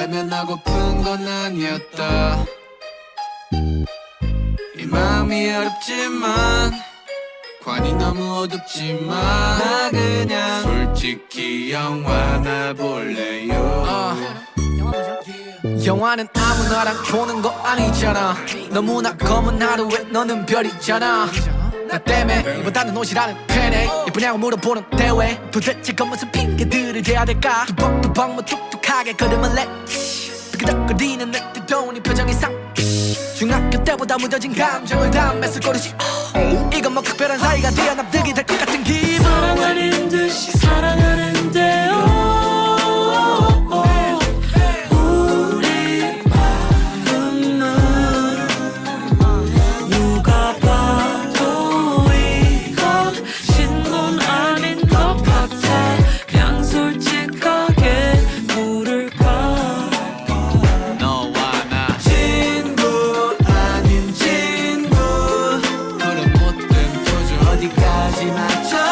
외면하고픈 건 아니었다. 이 마음이 어렵지만 관이 너무 어둡지만 나 그냥 솔직히 영화나 볼래요. 영화는 아무나랑 보는 거 아니잖아. 너무나 검은 하루에 너는 별이잖아 나 때문에 이보다는 옷이라는 팬에 예쁘냐고 물어보는 대회. 도대체 그 무슨 핑계들을 대야 될까? 두벅두벅 뭐 툭툭하게 걸음을 내. 삐그덕거리는 내 뜨거운 이 표정 이 상. 중학교 때보다 무뎌진 감정을 담았을 거르지. 이건 뭐 특별한 사이가 되어 납득이 될것 어디까지 맞춰.